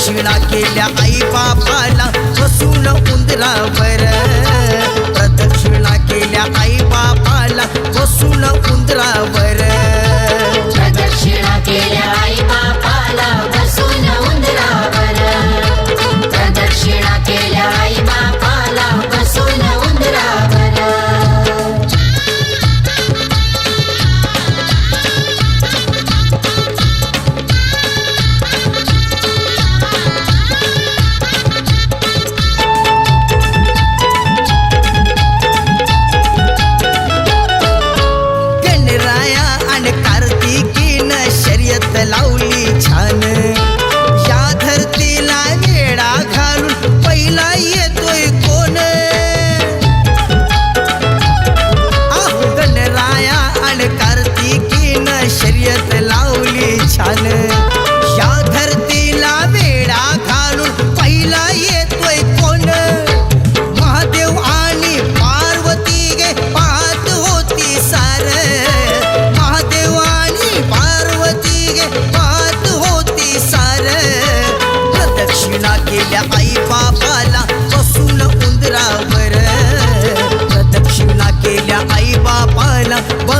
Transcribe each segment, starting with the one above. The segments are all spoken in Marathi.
दक्षिणा केल्या आई बापाला बसून उंदरावर. प्रदक्षिणा केल्या आई बापाला बसून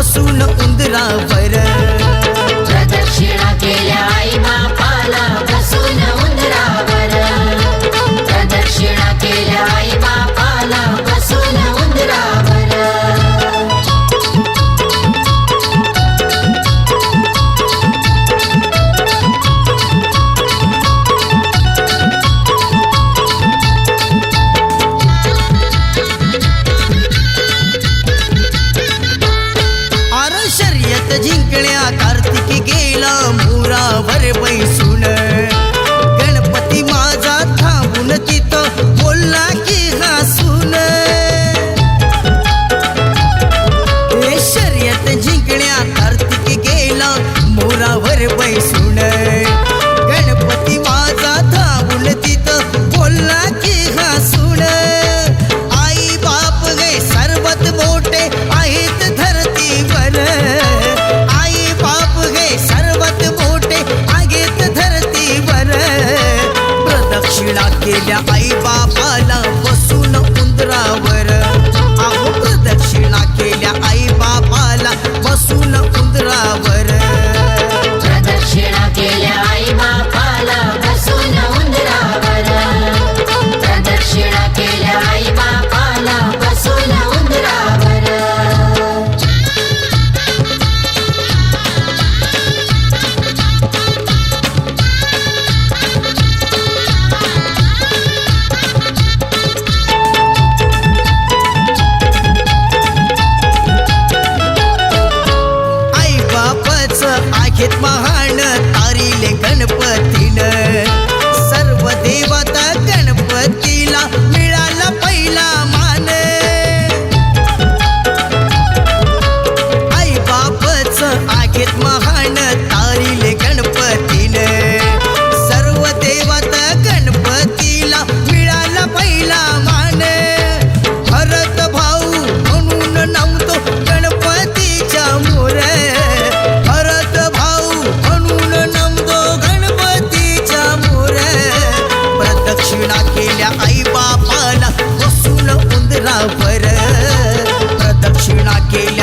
सुन इंदिरा पर जिंकण्या वेळा केल्या आई बाबाला बसून उंदरावर. आहो प्रदक्षिणा केल्या आई बाबाला बसून കേല